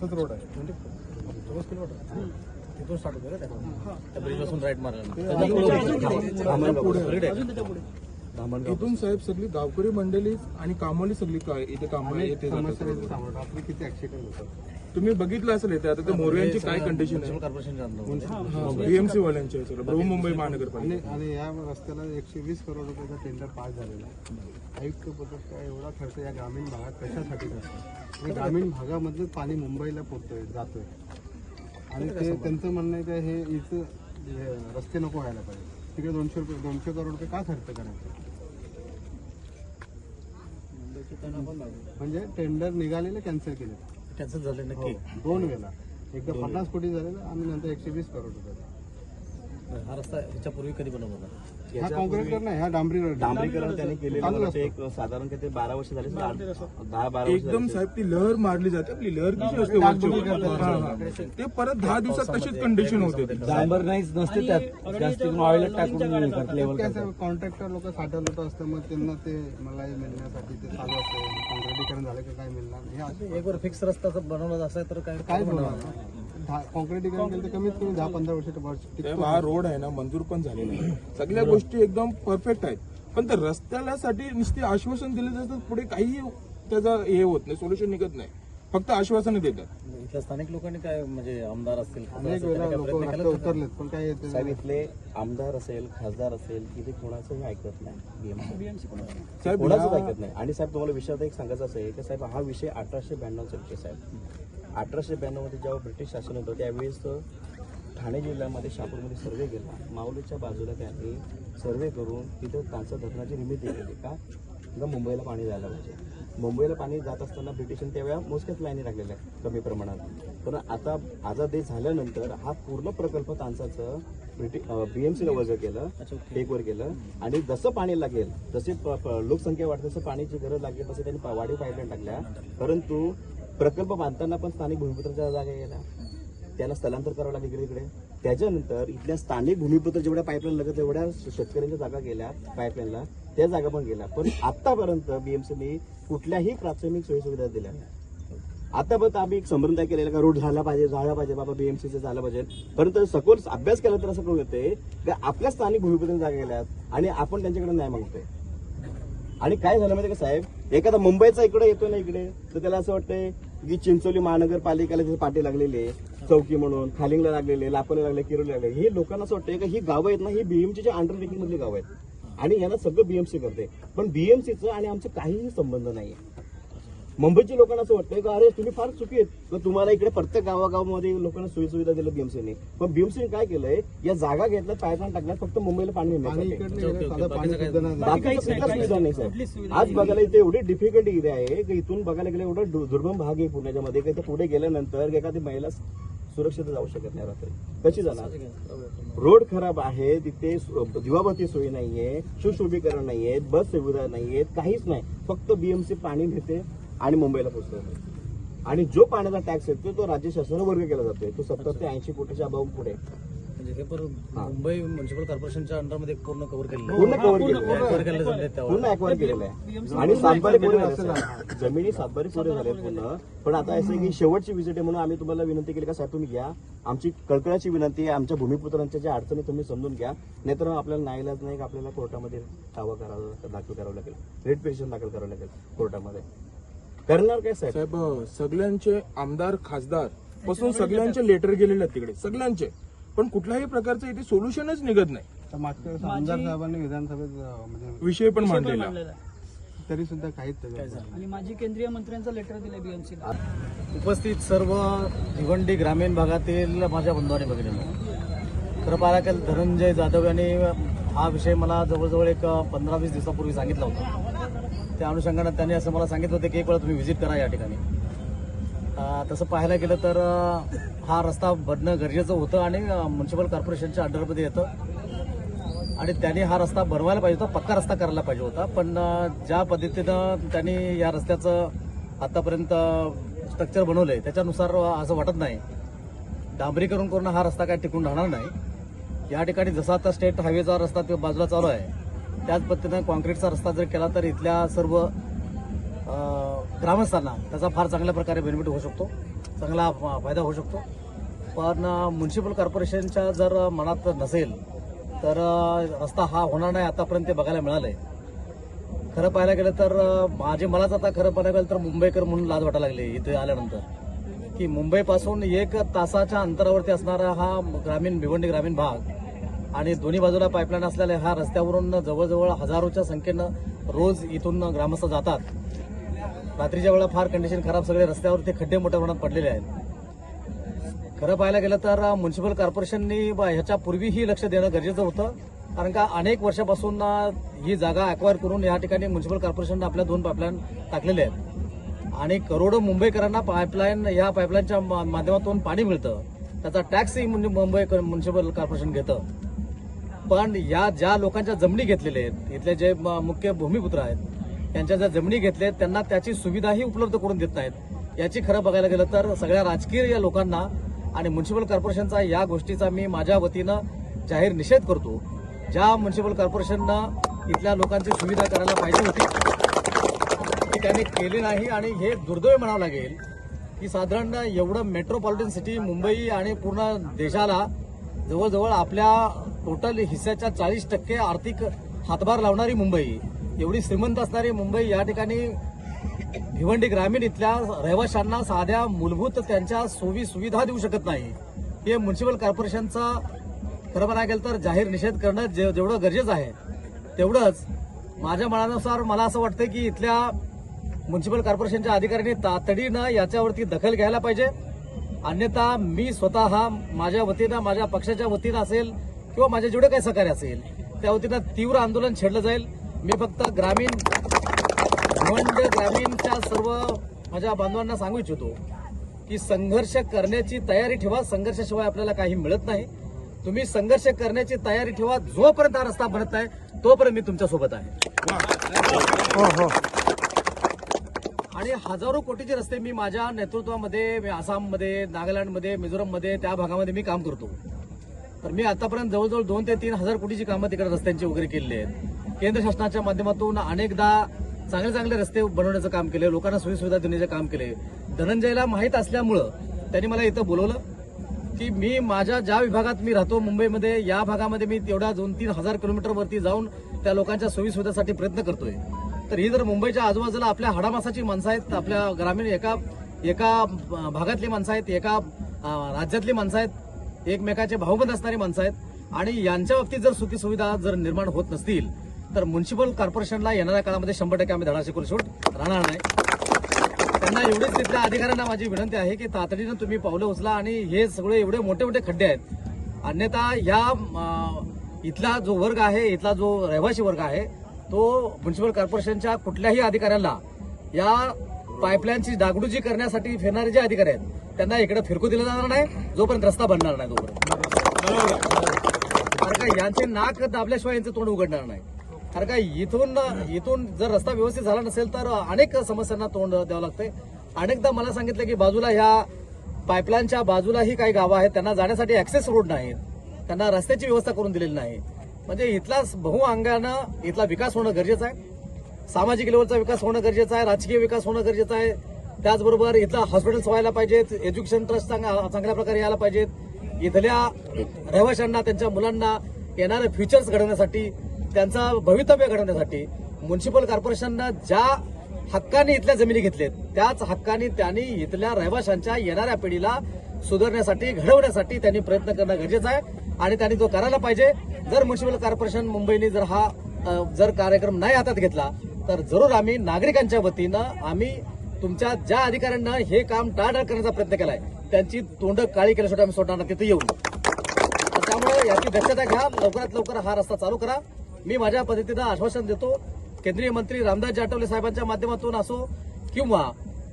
असाच रोड आहे. म्हणजे तोच किलोमीटर आहे. तिथून स्टार्ट होतं त्या? त्या ब्रिजपासून राईट मारला इथून साहेब सगळी गावकरी मंडळी आणि कामवाली सगळी काय? इथे कामाला येते जातात. आपले किती ऍक्सिडेंट होतात? तुम्ही बघितलं असेल इथे आता ते मोरयांची काय कंडिशन आहे? बीएमसी वाल्यांची आहे सगळं बृहन्मुंबई महानगरपालिका आणि या रस्त्याला एकशे वीस करोड रुपयाचा टेंडर पास झालेला आहे. आयुक्त काय एवढा खर्च या ग्रामीण भागात कशासाठी करतो आणि ग्रामीण भागामधलं पाणी मुंबईला पोहोचतोय जातोय. आणि ते त्यांचं म्हणणं आहे की हे इथं रस्ते नको व्हायला पाहिजे. तिकडे दोनशे रुपये दोनशे करोड रुपये का खर्च करायचे? म्हणजे टेंडर निघालेले कॅन्सल केले कॅन्सल झालं नक्की. हो, दोन वेळा. एकदा पन्नास कोटी झालेलं आणि नंतर एकशे वीस करोड रुपये. हा रस्ता ह्याच्यापूर्वी कधी बनवला होता? हा कॉन्क्रीट नाही हा डांबरी रोड डांबरीकरण त्यांनी केलेलं चांगलं मला एक साधारण किती बारा वर्ष झाले दहा बारा वर्ष एकदम साहेब ती लहर मारली जाते आपली. लहर कशी असते? वरची? हा, हा. ते परत दहा दिवसात तशीच कंडिशन होते. ती. डांबर नाहीच नसते त्यात. जास्त ऑइल टाकून लेवल कॉन्ट्रॅक्टर लोक साठवलं असतं मग त्यांना ते मलाई मिळण्यासाठी ते चालू असतं. झालं की काय मिळणार हे असं एक वर फिक्स रस्ता जर बनवला असा तर काय काय होणार कॉन्क्रिटीकरण केलं तर कमीत कमी दहा पंधरा वर्ष हा रोड आहे ना मंजूर पण झालेला आहे. सगळ्या गोष्टी एकदम परफेक्ट आहेत. पण त्या रस्त्याला साठी नुसते आश्वासन दिले जातात पुढे काही त्याचा हे होत नाही सोल्युशन निघत नाही. फक्त आश्वासन देतात. इथल्या स्थानिक लोकांनी काय म्हणजे आमदार असतील खासदार अनेक असतील, वेळा त्यांनी काय लोक प्रयत्न केला? उतरलेत पण काय येते साहेब इथले आमदार असेल खासदार असेल इथे कोणाचंही ऐकत नाही BMC. साहेब कोणाचंच या- ऐकत नाही. आणि साहेब तुम्हाला विषयात एक सांगायचं असं आहे की साहेब हा विषय अठराशे ब्याण्णवचा विषय साहेब. अठराशे ब्याण्णवमध्ये जेव्हा ब्रिटिश शासन होतं त्यावेळेस ठाणे जिल्ह्यामध्ये शहापूरमध्ये सर्वे केला. माऊलीच्या बाजूला त्यांनी सर्वे करून तिथं तांसा धरणाची निर्मिती केली का? तिथं मुंबईला पाणी जायला पाहिजे. मुंबईला पाणी जात असताना ब्रिटिशांनी त्यावेळेला मोजक्याच लाईनी आहेत कमी प्रमाणात. पण आता आझाद देश झाल्यानंतर हा पूर्ण प्रकल्प तांसाचं ब्रिटिश बीएमसीला वजा केलं टेकवर केलं. आणि जसं पाणी लागेल जसे लोकसंख्या वाढते तसं पाण्याची गरज लागेल तसं त्यांनी वाढीव पाईपलाईन टाकल्या. परंतु प्रकल्प बांधताना पण स्थानिक भूमिपुत्राच्या जागा गेला त्याला स्थलांतर करावं लागेल इकडे इकडे. त्याच्यानंतर इथल्या स्थानिक भूमिपुत्र जेवढ्या पाईपलाईन लागत तेवढ्या शेतकऱ्यांच्या जागा गेल्या पाईपलाईनला त्या जागा पण गेल्या. पण आतापर्यंत बीएमसीने कुठल्याही प्राथमिक सोयीसुविधा दिल्या नाही. आतापर्यंत आम्ही एक संबंध केलेला का रोड झाला पाहिजे झाला पाहिजे बाबा बीएमसीचं झालं पाहिजे. परंतु सखोल अभ्यास केला तर असं कळून येते की आपल्या स्थानिक भूमिपुत्र जागा गेल्यात आणि आपण त्यांच्याकडे न्याय मागतोय. आणि काय झालं माहिती का साहेब? एखादा मुंबईचा इकडे येतो ना इकडे तर त्याला असं वाटतंय की चिंचोली महानगरपालिकेला तिथे पाठी लागलेले चौकी म्हणून खालिंगला लागलेले लापोला लागले किरोली लागले. हे लोकांना असं वाटतंय की ही गावं आहेत ना ही बीएमसीच्या अंडरटेकिंग मधली गावं आहेत. आणि यांना सगळं बीएमसी करते पण बीएमसीचं आणि आमचं काहीही संबंध नाही मुंबईच्या लोकांना असं वाटतंय की अरे तुम्ही फार चुकी आहेत. तर तुम्हाला इकडे प्रत्येक गावागावामध्ये लोकांना सोयी सुविधा दिल्या बीएमसीने पण बीएमसीने काय केलंय या जागा घेतल्या पायपान टाकल्यात फक्त मुंबईला पाणी सुविधा नाही साहेब. आज बघायला इथे एवढी डिफिकल्ट एरिया आहे की इथून बघायला गेलं एवढं दुर्गम भाग आहे पुण्याच्या मध्ये की इथे पुढे गेल्यानंतर एखादी महिला सुरक्षित जाऊ शकत नाही रात्री. कशी जाणार? रोड खराब आहे तिथे दिवाबत्ती सोयी नाहीये सुशोभीकरण नाहीये बस सुविधा नाहीये काहीच नाही. फक्त बीएमसी पाणी घेते आणि मुंबईला पोहोचतो आणि जो पाण्याचा टॅक्स येतो तो राज्य शासनाने वर्ग केला जातोय. तो सत्तर ते ऐंशी कोटीच्या अभाव पुढे. म्हणजे हे पण मुंबई म्युन्सिपल कॉर्पोरेशनच्या अंडरमध्ये पूर्ण कव्हर केलेलं पूर्ण कव्हर केलेलं आहे. कव्हर केलेलं जमले त्यावर. पूर्ण अक्वायर केलेलं आहे. आणि सातबारी पुरे झाले. जमिनी सातबारी पुरे झाले पूर्ण. पण आता असं आहे की शेवटची विजिट आहे म्हणून आम्ही तुम्हाला विनंती केली का साहेब तुम्ही घ्या. आमची कळकळाची विनंती आहे. आमच्या भूमिपुत्रांच्या ज्या अडचणी तुम्ही समजून घ्या. नाहीतर मग आपल्याला नाईलाज नाही की आपल्याला कोर्टामध्ये दावा करावा दाखल करावा लागेल. रेट पिटिशन दाखल करावं लागेल कोर्टामध्ये. करणार काय साहेब? साहेब सगळ्यांचे आमदार खासदारपासून सगळ्यांचे लेटर गेलेले आहेत तिकडे सगळ्यांचे. पण कुठल्याही प्रकारचं इथे सोल्युशनच निघत नाही. तर मागच्या वेळेस आमदार साहेबांनी विधानसभेत अं, म्हणजे विषय पण मांडलेला. तरी सुद्धा काहीच आणि माजी केंद्रीय मंत्र्यांचं लेटर दिलं बीएमसीला उपस्थित सर्व भिवंडी ग्रामीण भागातील माझ्या बंधूंनी बघितलेलं. खरं पाहायला गेलं धनंजय जाधव यांनी हा विषय मला जवळजवळ एक पंधरा वीस दिवसापूर्वी सांगितला होता. त्या अनुषंगानं त्यांनी असं मला सांगितलं होतं की एक वेळा तुम्ही व्हिजिट करा या ठिकाणी. तसं पाहायला गेलं तर हा रस्ता बनणं गरजेचं होतं आणि म्युन्सिपल कॉर्पोरेशनच्या अंडरमध्ये येतं. आणि त्यांनी हा रस्ता बनवायला पाहिजे होता पक्का रस्ता करायला पाहिजे होता. पण ज्या पद्धतीनं त्यांनी या रस्त्याचं आतापर्यंत स्ट्रक्चर बनवलंय त्याच्यानुसार असं वाटत नाही. डांबरीकरण करून हा रस्ता काय टिकून राहणार नाही. या ठिकाणी जसा आता स्टेट हायवेचा रस्ता तो बाजूला चालू आहे. त्याच पद्धतीनं कॉन्क्रीटचा रस्ता जर केला तर इथल्या सर्व ग्रामस्थांना त्याचा फार चांगल्या प्रकारे बेनिफिट होऊ शकतो. चांगला फायदा होऊ शकतो. पण म्युन्सिपल कॉर्पोरेशनच्या जर मनात नसेल तर रस्ता हा होणार नाही आतापर्यंत ते बघायला मिळालंय. खरं पाहायला गेलं तर माझे मलाच आता खरं पाहायला गेलं तर मुंबईकर म्हणून लाज वाटायला लागली इथे आल्यानंतर. की मुंबईपासून एक तासाच्या अंतरावरती असणारा हा ग्रामीण भिवंडी ग्रामीण भाग आणि दोन्ही बाजूला पाईपलाईन असलेल्या ह्या रस्त्यावरून जवळजवळ हजारोच्या संख्येनं रोज इथून ग्रामस्थ जातात. रात्रीच्या वेळेला फार कंडिशन खराब सगळे रस्त्यावरती खड्डे मोठ्या प्रमाणात पडलेले आहेत. खरं पाहायला गेलं तर म्युन्सिपल कॉर्पोरेशननी ह्याच्या पूर्वीही लक्ष देणं गरजेचं होतं. कारण का अनेक वर्षापासून ही जागा अक्वायर करून या ठिकाणी म्युन्सिपल कॉर्पोरेशननं आपल्या दोन पाईपलाईन टाकलेले आहेत. आणि करोडो मुंबईकरांना पाईपलाईन या पाईपलाईनच्या मा- माध्यमातून पाणी मिळतं. त्याचा टॅक्सही म्हणजे मुंबई म्युन्सिपल कॉर्पोरेशन घेतं. पण या ज्या लोकांच्या जमिनी घेतलेल्या आहेत इथले जे म- मुख्य भूमिपुत्र आहेत त्यांच्या ज्या जमिनी घेतल्या त्यांना त्याची सुविधाही उपलब्ध करून देत नाहीत. याची खरं बघायला गेलं तर सगळ्या राजकीय या लोकांना आणि म्युन्सिपल कॉर्पोरेशनचा या गोष्टीचा मी माझ्या वतीनं जाहीर निषेध करतो. ज्या म्युन्सिपल कॉर्पोरेशननं इथल्या लोकांची सुविधा करायला पाहिजे होती ती त्यांनी केली नाही आणि हे दुर्दैव म्हणावं लागेल की साधारण एवढं मेट्रोपॉलिटन सिटी मुंबई आणि पूर्ण देशाला जवळजवळ आपल्या टोटल हिस्साच्या चाळीस टक्के आर्थिक हातभार लावणारी मुंबई. एवढी श्रीमंत असणारी मुंबई या ठिकाणी भिवंडी ग्रामीण इथल्या रहिवाशांना साध्या मूलभूत त्यांच्या सोयी सुविधा देऊ शकत नाही. हे म्युन्सिपल कॉर्पोरेशनचा खरं म्हणायला गेलं तर जाहीर निषेध करणं जे- जेवढं गरजेचं आहे तेवढंच. माझ्या मनानुसार मला असं वाटतं की इथल्या म्युन्सिपल कॉर्पोरेशनच्या अधिकाऱ्यांनी तातडीनं याच्यावरती दखल घ्यायला पाहिजे. अन्यथा मी स्वतः माझ्या वतीनं माझ्या पक्षाच्या वतीनं असेल किंवा माझे जेवढे काही सहकार्य असेल त्या वतीनं तीव्र आंदोलन छेडलं जाईल. मी फक्त ग्रामीण म्हणजे ग्रामीणच्या सर्व माझ्या बांधवांना सांगू इच्छितो की संघर्ष करण्याची तयारी ठेवा. संघर्षाशिवाय आपल्याला काही मिळत नाही. तुम्ही संघर्ष करण्याची तयारी ठेवा. जोपर्यंत हा रस्ता बनत आहे तोपर्यंत मी तुमच्यासोबत आहे हो, हो. आणि हजारो कोटीचे रस्ते मी माझ्या नेतृत्वामध्ये मी आसाममध्ये नागालँडमध्ये मिझोरममध्ये त्या भागामध्ये मी काम करतो. तर मी आतापर्यंत जवळजवळ दोन ते तीन हजार कोटीची कामं तिकडे रस्त्यांची वगैरे केलेली आहेत. केंद्र शासनाच्या माध्यमातून अनेकदा चांगले चांगले रस्ते बनवण्याचं काम केले लोकांना सोयीसुविधा देण्याचं काम केले धनंजयला माहीत असल्यामुळं त्यांनी मला इथं बोलवलं की मी माझ्या ज्या विभागात मी राहतो मुंबईमध्ये या भागामध्ये मी तेवढ्या दोन तीन हजार किलोमीटरवरती जाऊन त्या लोकांच्या सोयीसुविधासाठी प्रयत्न करतोय. तर ही जर मुंबईच्या आजूबाजूला आपल्या हाडामासाची माणसं आहेत आपल्या ग्रामीण एका एका भागातली माणसं आहेत एका राज्यातली माणसं आहेत एकमेकाचे भाऊबंद असणारी माणसं आहेत आणि यांच्या बाबतीत जर सुखी सुविधा जर निर्माण होत नसतील तर म्युन्सिपल कॉर्पोरेशनला येणाऱ्या काळामध्ये शंभर टक्के आम्ही धडा शिकवू शूट राहणार नाही. त्यांना एवढीच तिथल्या अधिकाऱ्यांना माझी विनंती आहे की तातडीनं तुम्ही पावलं उचला आणि हे सगळे एवढे मोठे मोठे खड्डे आहेत. अन्यथा या इथला जो वर्ग आहे इथला जो रहिवासी वर्ग आहे तो म्युन्सिपल कॉर्पोरेशनच्या कुठल्याही अधिकाऱ्याला या पाईपलाईनची डागडुजी करण्यासाठी फिरणारे जे अधिकारी आहेत त्यांना इकडे फिरकू दिलं जाणार नाही जोपर्यंत रस्ता बनणार नाही तोपर्यंत. कारण का यांचे नाक दाबल्याशिवाय यांचं तोंड उघडणार नाही. कारण का इथून इथून जर रस्ता व्यवस्थित झाला नसेल तर अनेक समस्यांना तोंड द्यावं लागतंय. अनेकदा मला सांगितलं की बाजूला ह्या पाईपलाईनच्या बाजूलाही काही गावं आहेत त्यांना जाण्यासाठी ऍक्सेस रोड नाहीत. त्यांना रस्त्याची व्यवस्था करून दिलेली नाही म्हणजे इथला बहुअंगानं इथला विकास होणं गरजेचं आहे. सामाजिक लेवलचा विकास होणं गरजेचं आहे. राजकीय विकास होणं गरजेचं आहे. त्याचबरोबर इथला हॉस्पिटल्स व्हायला पाहिजेत. एज्युकेशन ट्रस्ट चांगल्या प्रकारे यायला पाहिजेत. इथल्या रहिवाशांना त्यांच्या मुलांना येणारे फ्युचर्स घडवण्यासाठी त्यांचं भवितव्य घडवण्यासाठी म्युन्सिपल कॉर्पोरेशननं ज्या हक्काने इथल्या जमिनी घेतल्यात त्याच हक्काने त्यांनी इथल्या रहिवाशांच्या येणाऱ्या पिढीला सुधारण्यासाठी घडवण्यासाठी त्यांनी प्रयत्न करणं गरजेचं आहे. आणि त्यांनी तो करायला पाहिजे. जर म्युन्सिपल कॉर्पोरेशन मुंबईने जर हा जर कार्यक्रम नाही हातात घेतला तर जरूर आम्ही नागरिकांच्या वतीनं आम्ही तुमच्या ज्या अधिकाऱ्यांना हे काम टाळाटाळ करण्याचा प्रयत्न केलाय त्यांची तोंड काळी केल्याशिवाय आम्ही सोडणार तिथे येऊ त्यामुळे याची दक्षता घ्या लवकरात लवकर हा रस्ता चालू करा. मी माझ्या पद्धतीनं आश्वासन देतो केंद्रीय मंत्री रामदास जाटवले साहेबांच्या माध्यमातून असो किंवा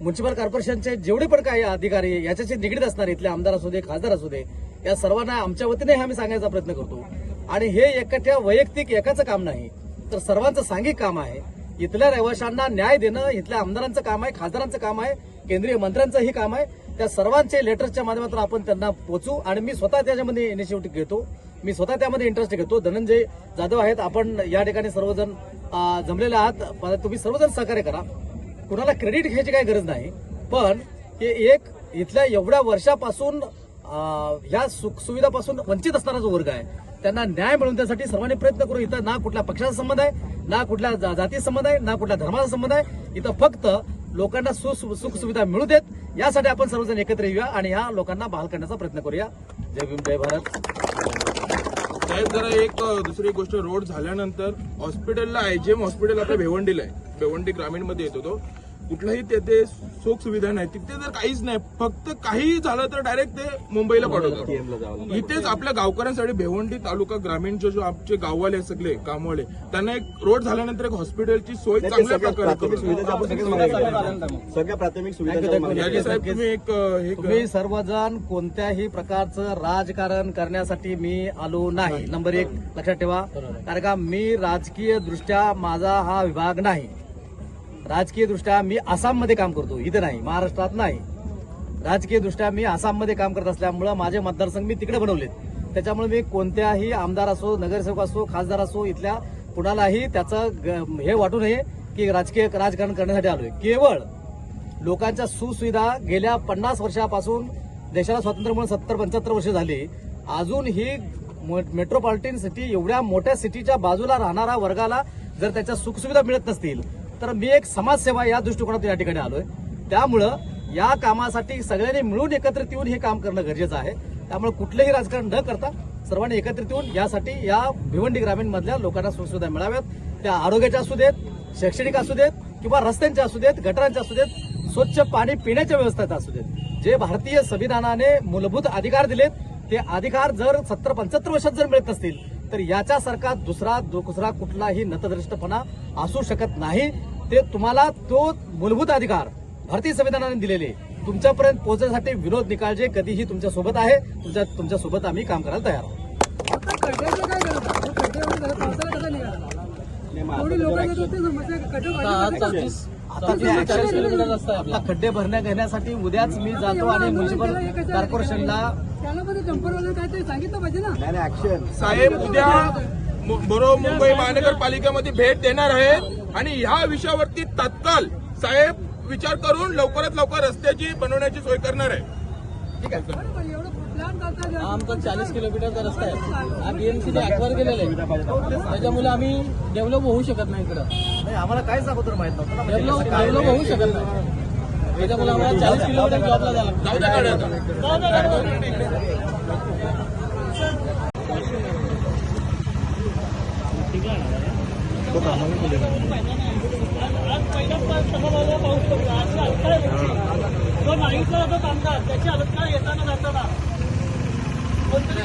म्युन्सिपल कॉर्पोरेशनचे जेवढे पण काही अधिकारी याच्याशी निगडीत असणार इथले आमदार असू दे खासदार असू दे या सर्वांना आमच्या वतीने हे आम्ही सांगायचा प्रयत्न करतो. आणि हे एकट्या वैयक्तिक एकाचं काम नाही तर सर्वांचं सांघिक काम आहे. इथल्या रहिवाशांना न्याय देणं इथल्या आमदारांचं काम आहे खासदारांचं काम आहे केंद्रीय मंत्र्यांचंही काम आहे. त्या सर्वांचे लेटर्सच्या माध्यमातून आपण त्यांना पोचू आणि मी स्वतः त्याच्यामध्ये इनिशिएटिव्ह घेतो. मी स्वतः त्यामध्ये इंटरेस्ट घेतो. धनंजय जाधव आहेत. आपण या ठिकाणी सर्वजण जमलेले आहात. तुम्ही सर्वजण सहकार्य करा. कुणाला क्रेडिट घ्यायची काही गरज नाही. पण हे एक इथल्या एवढ्या वर्षापासून ह्या सुख सुविधापासून वंचित असणारा जो वर्ग आहे त्यांना न्याय मिळवून त्यासाठी सर्वांनी प्रयत्न करू. इथं ना कुठल्या पक्षाचा संबंध आहे ना कुठल्या जा- जाती संबंध आहे ना कुठल्या धर्माचा संबंध आहे. इथं फक्त लोकांना सुख सुविधा मिळू देत. यासाठी आपण सर्वजण एकत्र येऊया आणि ह्या लोकांना बहाल करण्याचा प्रयत्न करूया. जय भीम जय भारत. साहेब जरा एक दुसरी गोष्ट. रोड झाल्यानंतर हॉस्पिटलला आयजीएम हॉस्पिटल आपल्या भेवंडीला आहे. भेवंडी ग्रामीणमध्ये येतो तो कुठलाही तेथे सुख सुविधा नाही. तिथे जर काहीच नाही. फक्त काही झालं तर डायरेक्ट ते मुंबईला पाठवतात. इथेच आपल्या गावकऱ्यांसाठी भिवंडी तालुका ग्रामीणचे जो आमचे गाववाले सगळे कामवाले त्यांना एक रोड झाल्यानंतर एक हॉस्पिटलची सोय ते चांगल्या प्रकारे प्राथमिक करून सुविधा हे सर्वजण कोणत्याही प्रकारचं राजकारण करण्यासाठी मी आलो नाही. नंबर एक लक्षात ठेवा. कारण का मी राजकीय दृष्ट्या माझा हा विभाग नाही. राजकीय दृष्ट्या मी आसाममध्ये काम करतो. इथे नाही महाराष्ट्रात नाही. राजकीय दृष्ट्या मी आसाममध्ये काम करत असल्यामुळं माझे मतदारसंघ मी तिकडे बनवलेत. त्याच्यामुळे मी कोणत्याही आमदार असो नगरसेवक असो खासदार असो इथल्या कुणालाही त्याचं ग- हे वाटू नये की राजकीय राजकारण करण्यासाठी आलोय. केवळ लोकांच्या सुसुविधा गेल्या पन्नास वर्षापासून देशाला स्वातंत्र्य म्हणून सत्तर पंच्याहत्तर वर्ष झाली. अजून ही म- मेट्रोपॉलिटन सिटी एवढ्या मोठ्या सिटीच्या बाजूला राहणाऱ्या वर्गाला जर त्याच्या सुखसुविधा मिळत नसतील तर मी एक समाजसेवा या दृष्टिकोनातून या ठिकाणी आलोय. त्यामुळं या कामासाठी सगळ्यांनी मिळून एकत्रित येऊन हे काम करणं गरजेचं आहे. त्यामुळे कुठलंही राजकारण न करता सर्वांनी एकत्रित येऊन यासाठी या भिवंडी ग्रामीण मधल्या लोकांना सुखसुविधा मिळाव्यात. त्या आरोग्याच्या असू देत शैक्षणिक असू देत किंवा रस्त्यांच्या असू देत गटारांच्या असू देत स्वच्छ पाणी पिण्याच्या व्यवस्थेचा असू देत. जे भारतीय संविधानाने मूलभूत अधिकार दिलेत ते अधिकार जर सत्तर पंच्याहत्तर वर्षात जर मिळत नसतील तर याच्यासारखा दुसरा दुसरा कुठलाही नतद्रष्टपणा असू शकत नाही. ते तुम्हाला तो मूलभूत अधिकार भारतीय संविधानाने दिलेले. तुमच्यापर्यंत पोहोचण्यासाठी विनोद निकाळजे कधीही तुमच्यासोबत आहे. तुमच्या तुमच्यासोबत आम्ही काम करायला तयार आहोत. आता खड्डे भरण्या घेण्यासाठी उद्याच मी जातो आणि म्युन्सिपल कॉर्पोरेशनला त्याला पण डंपरवाला काय ते सांगितलं पाहिजे ना? नाही ऍक्शन साहेब उद्या बरोबर मुंबई महानगरपालिकेमध्ये भेट देणार आहेत आणि ह्या विषयावरती तत्काल साहेब विचार करून लवकरात लवकर रस्त्याची बनवण्याची सोय करणार आहे. बरं, पण एवढं प्लॅन करतात आमचा चाळीस किलोमीटरचा रस्ता आहे. हा बीएमसीने ऍक्वायर केलेला आहे. त्याच्यामुळे आम्ही डेव्हलप होऊ शकत नाही इकडं. नाही आम्हाला काहीच अगोदर माहीत नव्हतं. म्हणजे काय- डेव्हलप होऊ शकत नाही. त्याच्यामुळे आम्हाला होता त्याची हालत काय येताना जाताना कोणतरी